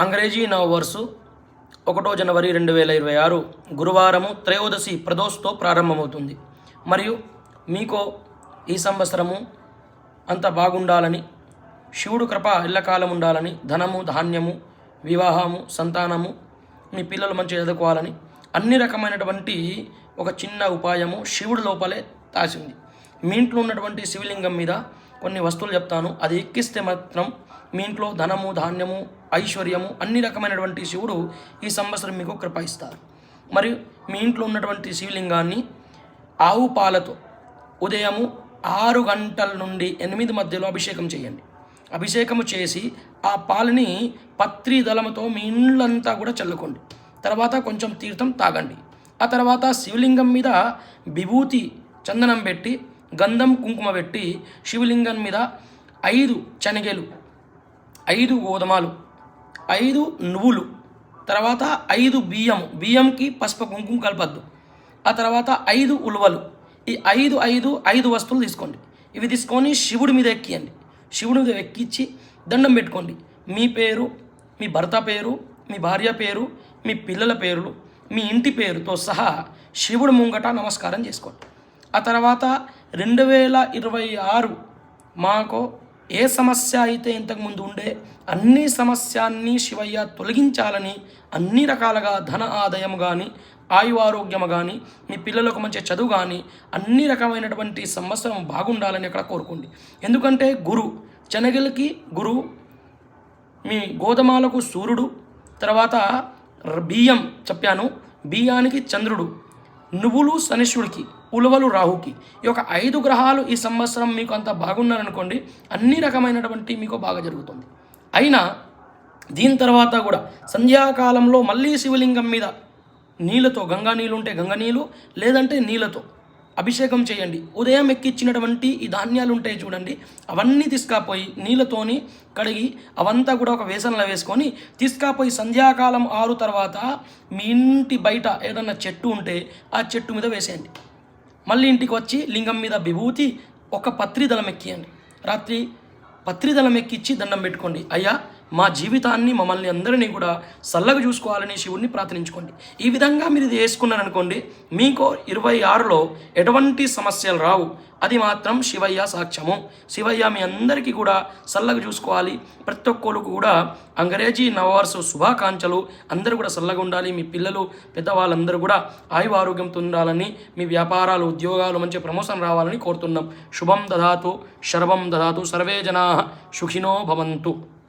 అంగ్రేజీ నవవర్సు ఒకటో జనవరి రెండు వేల ఇరవై ఆరు గురువారము త్రయోదశి ప్రదోష్తో ప్రారంభమవుతుంది. మరియు మీకు ఈ సంవత్సరము అంత బాగుండాలని శివుడు కృప ఎల్లకాలం ఉండాలని ధనము ధాన్యము వివాహము సంతానము మీ పిల్లలు మంచిగా చదువుకోవాలని అన్ని రకమైనటువంటి ఒక చిన్న ఉపాయము శివుడి లోపలే తాసింది మీ ఇంట్లో ఉన్నటువంటి శివలింగం మీద కొన్ని వస్తువులు చెప్తాను. అది ఎక్కిస్తే మాత్రం మీ ఇంట్లో ధనము ధాన్యము ఐశ్వర్యము అన్ని రకమైనటువంటి శివుడు ఈ సంవత్సరం మీకు కృపయిస్తారు. మరి మరియు మీ ఇంట్లో ఉన్నటువంటి శివలింగాన్ని ఆవు పాలతో ఉదయము ఆరు గంటల నుండి ఎనిమిది మధ్యలో అభిషేకం చేయండి. అభిషేకము చేసి ఆ పాలని పత్రి దళముతో మీ ఇండ్లంతా కూడా చల్లుకోండి. తర్వాత కొంచెం తీర్థం తాగండి. ఆ తర్వాత శివలింగం మీద విభూతి చందనం పెట్టి గంధం కుంకుమ పెట్టి శివలింగం మీద ఐదు శనగలు ఐదు గోధుమలు ఐదు నువ్వులు తర్వాత ఐదు బియ్యం బియ్యంకి పసుపు కుంకుమ కలపద్దు. ఆ తర్వాత ఐదు ఉలువలు. ఈ ఐదు ఐదు ఐదు వస్తువులు తీసుకోండి. ఇవి తీసుకొని శివుడి మీద ఎక్కియండి. శివుడి మీద ఎక్కించి దండం పెట్టుకోండి. మీ పేరు మీ భర్త పేరు మీ భార్య పేరు మీ పిల్లల పేర్లు మీ ఇంటి పేరుతో సహా శివుడు ముంగట నమస్కారం చేసుకోండి. ఆ తర్వాత రెండు వేల ఇరవై ఆరు మాకు ఏ సమస్య అయితే ఇంతకుముందు ఉండే అన్ని సమస్యాన్ని శివయ్య తొలగించాలని అన్ని రకాలుగా ధన ఆదాయం కానీ ఆయు ఆరోగ్యం కానీ మీ పిల్లలకు మంచి చదువు కానీ అన్ని రకమైనటువంటి సంవత్సరం బాగుండాలని అక్కడ కోరుకోండి. ఎందుకంటే గురు శనగలకి గురువు మీ గోధుమలకు సూర్యుడు తర్వాత బియ్యం చెప్పాను బియ్యానికి చంద్రుడు నువ్వులు శనిశ్వరుడికి. ఉలవలు రాహుకి. ఈ యొక్క ఐదు గ్రహాలు ఈ సంవత్సరం మీకు అంత బాగున్నారనుకోండి అన్ని రకమైనటువంటి మీకు బాగా జరుగుతుంది. అయినా దీని తర్వాత కూడా సంధ్యాకాలంలో మళ్ళీ శివలింగం మీద నీళ్ళతో గంగా నీళ్ళు ఉంటే గంగా నీళ్ళు లేదంటే నీళ్ళతో అభిషేకం చేయండి. ఉదయం ఎక్కిచ్చినటువంటి ఈ ధాన్యాలు ఉంటాయి చూడండి అవన్నీ తీసుకపోయి నీళ్ళతోని కడిగి అవంతా కూడా ఒక వేసనలో వేసుకొని తీసుకపోయి సంధ్యాకాలం ఆరు తర్వాత మీ ఇంటి బయట ఏదన్నా చెట్టు ఉంటే ఆ చెట్టు మీద వేసేయండి. మళ్ళీ ఇంటికి వచ్చి లింగం మీద విభూతి ఒక పత్రిదళం ఎక్కియండి రాత్రి పత్రిదళం ఎక్కిచ్చి దండం పెట్టుకోండి. అయ్యా మా జీవితాన్ని మమ్మల్ని అందరినీ కూడా చల్లగా చూసుకోవాలని శివుణ్ణి ప్రార్థించుకోండి ఈ విధంగా మీరు ఇది వేసుకున్నారనుకోండి మీకు ఇరవై ఆరులో ఎటువంటి సమస్యలు రావు. అది మాత్రం శివయ్య సాక్ష్యము. శివయ్య మీ అందరికీ కూడా చల్లగా చూసుకోవాలి. ప్రతి ఒక్కరు కూడా అంగ్రేజీ నవవర్ష శుభాకాంక్షలు అందరూ కూడా చల్లగా ఉండాలి. మీ పిల్లలు పెద్దవాళ్ళందరూ కూడా ఆయువ ఆరోగ్యంతో ఉండాలని మీ వ్యాపారాలు ఉద్యోగాలు మంచి ప్రమోషన్ రావాలని కోరుతున్నాం. శుభం దదాతు శర్వం దదాతు. సర్వే జనా సుఖినో భవంతు.